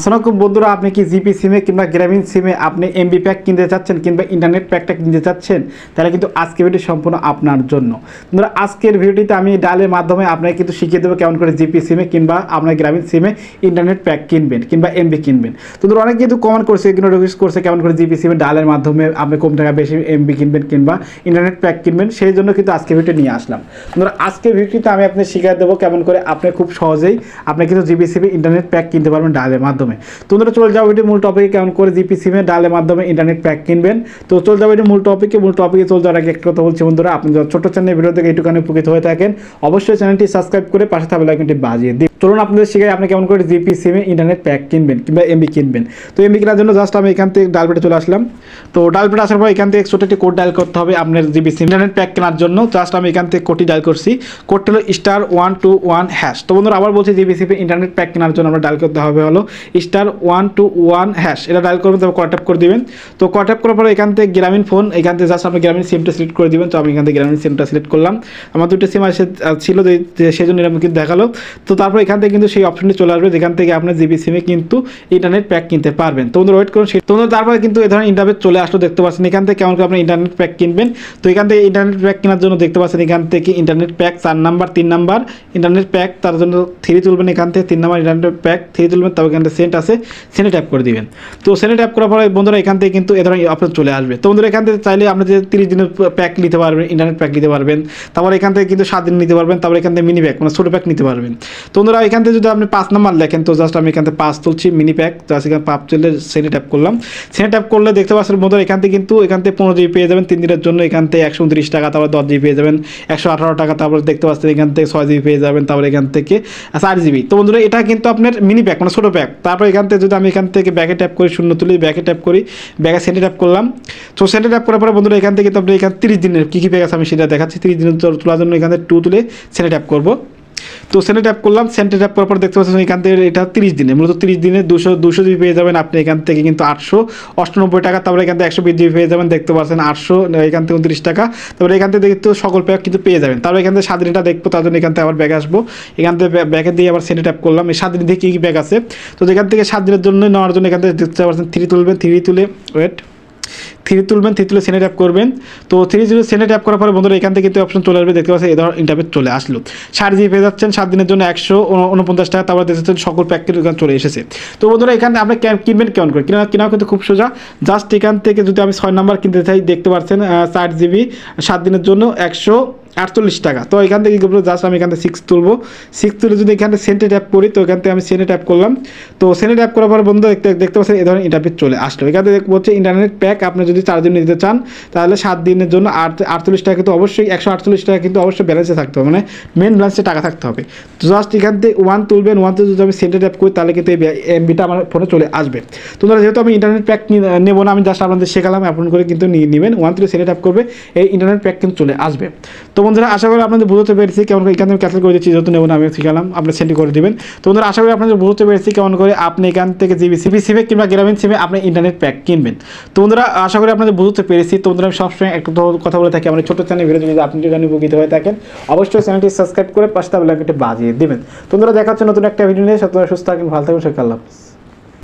আসসালামুকুম বন্ধুরা, আপনি কি জিপি সিমে কিংবা গ্রামীণ সিমে আপনি এমবি প্যাক কিনতে চাচ্ছেন কিংবা ইন্টারনেট প্যাকটা কিনতে চাচ্ছেন? তাহলে কিন্তু আজকের ভিডিও সম্পূর্ণ আপনার জন্য। বন্ধুরা, আজকের ভিডিওটিতে আমি ডালের মাধ্যমে আপনাকে কিন্তু শিখিয়ে দেবো কেমন করে জিপি সিমে কিংবা আপনার গ্রামীণ সিমে ইন্টারনেট প্যাক কিনবেন কিংবা এমবি কিনবেন। তো ধরো অনেক কিন্তু কমেন্ট করছে কিন্তু রিকোয়েস্ট করছে কেমন করে জিপি সিমে ডালের মাধ্যমে আপনি কম টাকা বেশি এমবি কিনবেন কিংবা ইন্টারনেট প্যাক কিনবেন, সেই জন্য কিন্তু আজকে ভিডিও নিয়ে আসলাম। বন্ধুরা, আজকের ভিডিওটিতে আমি আপনাকে শিখিয়ে দেবো কেমন করে আপনি খুব সহজেই আপনি কিন্তু জিপি সিমে ইন্টারনেট প্যাক কিনতে পারবেন ডালের মাধ্যমে। তোমরা চলে যাও এটি মূল টপিকে কেমন করে জিপি সিমে ডালের মাধ্যমে ইন্টারনেট প্যাক কিনবেন? তো চলে যাব এটি মূল টপিকে মূল টপিকে চলে যাওয়ার আগে একটা কথা বলছি বন্ধুরা। আপনি ছোট চ্যানেল ভিডিও থেকে একটুখানি উপকৃত হয়ে থাকেন, অবশ্যই চ্যানেলটি সাবস্ক্রাইব করে পাশে থাকবে লাইকনটি বাজিয়ে দিন। চলুন আপনাদের শিখাই আপনি কেমন করে জিপি, সিমে ইন্টারনেট প্যাক কিনবেন কিংবা এমবি কিনবেন। তো এমবি কেনার জন্য জাস্ট আমি এখান থেকে ডালপেটে চলে আসলাম। তো ডালপেটে আসার পর এখান থেকে ছোট একটি কোড ডায়াল করতে হবে আপনার জিবি সিম। ইন্টারনেট প্যাক কেনার জন্য জাস্ট আমি এখান থেকে কোডটি ডায়াল করছি। কোডটি হলো star one two one hash তো বন্ধুরা আবার বলছি জিবি সিমে ইন্টারনেট প্যাক কেনার জন্য আমরা ডায়াল করতে হবে হলো star one two one hash এটা ডায়াল করবেন তবে কন্ট্যাক্ট করে দিবেন। তো কন্ট্যাক্ট করার পরে এখান থেকে গ্রামীণ ফোন এখান থেকে জাস্ট আপনি গ্রামীণ সিমটা সিলেক্ট করে দিবেন। তো আমি এখান থেকে গ্রামীণ সিমটা সিলেক্ট করলাম। আমার দুটো সিম আসে ছিল সেই জন্য এরকম কিন্তু দেখাল। তো তারপর এখান থেকে কিন্তু সেই অপশনটি চলে আসবে, যেখান থেকে আপনার জিবি সিমে কিন্তু ইন্টারনেট প্যাক কিনতে পারবেন। তো বন্ধুরা ওয়েট করুন সেই তো তারপরে কিন্তু এ ধরনের ইন্টারনেট চলে আসলো, দেখতে পাচ্ছেন। এখান থেকে কেমন করে আপনি ইন্টারনেট প্যাক কিনবেন? তো এখান থেকে ইন্টারনেট প্যাক কেনার জন্য দেখতে পাচ্ছেন, এখান থেকে ইন্টারনেট প্যাক চার নাম্বার তিন নাম্বার ইন্টারনেট প্যাক তার জন্য থ্রি তুলবেন এখান থেকে, তিন নাম্বার ইন্টারনেট প্যাক থ্রি তুলবেন তবে এখান থেকে সেন্ট আছে সেন্টে ট্যাপ করে দিবেন। তো সেন্টে ট্যাপ করার পরে বন্ধুরা, এখান থেকে কিন্তু এ ধরনের অপশন চলে আসবে। তো বন্ধুরা, এখান থেকে চাইলে আপনি যে তিরিশ দিনের প্যাক নিতে পারবেন ইন্টারনেট প্যাক নিতে পারবেন, তারপর এখান থেকে কিন্তু সাত দিন নিতে পারবেন, তারপর এখান থেকে মিনি প্যাক মানে ছোটো প্যাক নিতে পারবেন। তো এখান থেকে যদি আপনি পাঁচ নাম্বার লেখেন তো জাস্ট আমি এখান থেকে পাঁচ তুলছি মিনি প্যাক জাস্ট এখানে পাঁচ তুললে সেন্টে ট্যাপ করলাম সেন্টে ট্যাপ করলে দেখতে পাচ্ছেন বন্ধুরা এখান থেকে কিন্তু এখান থেকে পনেরো জিবি পেয়ে যাবেন তিন দিনের জন্য এখান থেকে একশো উনত্রিশ টাকা তারপর দশ জিবি পেয়ে যাবেন একশো আঠারো টাকা তারপর দেখতে পাচ্ছেন এখান থেকে ছয় জিবি পেয়ে যাবেন তারপর এখান থেকে চার জিবি তো বন্ধুরা এটা কিন্তু আপনার মিনি প্যাক মানে ছোটো প্যাক তারপর এখান থেকে যদি আমি এখান থেকে ব্যাকে ট্যাপ করি শূন্য তুলি ব্যাকে ট্যাপ করি ব্যাকে সেন্টে ট্যাপ করলাম তো সেন্টে ট্যাপ করার পরে বন্ধুরা এখান থেকে কিন্তু আপনি এখানে তিরিশ দিনের কী কী প্যাক আছে আমি সেটা দেখাচ্ছি তিরিশ দিনের তোলার জন্য এখান থেকে টু তুলে সেন্টে ট্যাপ করব তো সেন্টে ট্যাপ করলাম সেন্টে ট্যাপ করার পর দেখতে পাচ্ছেন এখান থেকে এটা তিরিশ দিনে মূলত তিরিশ দিনে দুশো দুশো জিবি পেয়ে যাবেন আপনি এখান থেকে কিন্তু আটশো অষ্টানব্বই টাকা তারপরে এখান থেকে একশো বিশ জিবি পেয়ে যাবেন দেখতে পাচ্ছেন আটশো এখান থেকে উনত্রিশ টাকা তারপরে এখান থেকে দেখতে সকল প্যাক কিন্তু পেয়ে যাবেন তারপরে এখান থেকে সাত দিনটা দেখব তার জন্য এখান থেকে আবার ব্যাগ আসব এখান থেকে ব্যাগে দিয়ে আবার সেন্টে ট্যাপ করলাম এই সাত দিন থেকে কী কী ব্যাগ আছে তো এখান থেকে সাত দিনের জন্য নেওয়ার জন্য এখান থেকে দেখতে পাচ্ছেন থ্রি তুলবেন থ্রি তুলে ওয়েট থ্রি তুলবেন থ্রি তুলে সেনে ট্যাপ করবেন। তো থ্রি জিরো সেনে ট্যাপ করার পরে বন্ধুরা, এখান থেকে কিন্তু অপশন চলে আসবে। দেখতে পাচ্ছেন, এই ধরনের ইন্টারভিউ চলে আসলো। ষাট জিবি পেয়ে যাচ্ছেন, সাত দিনের জন্য একশো উনপঞ্চাশ টাকা। তারপর দেখতে সকল প্যাকেট এখানে চলে এসেছে। তো বন্ধুরা, এখানে আপনি কিনবেন কেমন করে? কিনা কেনাও কিন্তু খুব সোজা। জাস্ট এখান থেকে যদি আমি ছয় নাম্বার কিনতে চাই, দেখতে পাচ্ছেন ষাট জিবি সাত দিনের জন্য একশো আটচল্লিশ টাকা। তো এখান থেকে কী করব জাস্ট আমি এখান থেকে সিক্স তুলবো। সিক্স তুলে যদি এখানে সেন্টে ট্যাপ করি, তো এখান থেকে আমি সেনে ট্যাপ করলাম। তো সেন্টে ট্যাপ করার পর বন্ধু, দেখতে দেখতে পাচ্ছেন, এই ধরনের ইন্টারভিউ চলে আসলো। এখান থেকে হচ্ছে ইন্টারনেট প্যাক আপনি যদি চার দিন নিতে চান, তাহলে সাত দিনের জন্য আট আটচল্লিশ টাকা কিন্তু অবশ্যই, একশো আটচল্লিশ টাকা কিন্তু অবশ্যই ব্যালেন্সে থাকতে হবে। মানে মেন ব্যালেন্সে টাকা থাকতে হবে। তো জাস্ট এখান থেকে ওয়ান তুলবেন ওয়ান তুলে যদি আমি সেন্টে ট্যাপ করি, তাহলে কিন্তু এই এমবিটা আমার ফোনে চলে আসবে। তোমরা যেহেতু আমি ইন্টারনেট প্যাক নেব না, আমি জাস্ট আপনাদের শেখালাম আপন করে কিন্তু নিয়ে নেবেন। ওয়ান তুলে সেন্টে ট্যাপ করবে, এই ইন্টারনেট প্যাক কিন্তু চলে আসবে। তো বন্ধুরা, আশা করি আপনাদের বুঝতে পেরেছি কেমন করে এখান থেকে ক্যান্সেল করে দিচ্ছি যেহেতু নেব না আমি শিখালাম আপনি সেন্ড করে দিবেন। তো বন্ধুরা, আশা করি আপনাদের বুঝতে পেরেছি কেমন করে আপনি এখান থেকে জিবি সিবি সিমে কিংবা গ্রামীণ সিমে আপনি ইন্টারনেট প্যাক কিনবেন। তো বন্ধুরা, আশা করি আপনাদের বুঝতে পেরেছি। তো বন্ধুরা, আমি সবসময় একটা কথা বলে থাকি, আমার ছোটো চ্যানেল ভিডিও যদি আপনি যদি উপকৃত হয়ে থাকেন, অবশ্যই চ্যানেলটি সাবস্ক্রাইব করে পাশে বেলাকটি বাজিয়ে দেবেন। তো বন্ধুরা, দেখা নতুন একটা ভিডিও নিয়ে। সুস্থ থাকেন ভালো থাকুন সকাল আল্লাহ।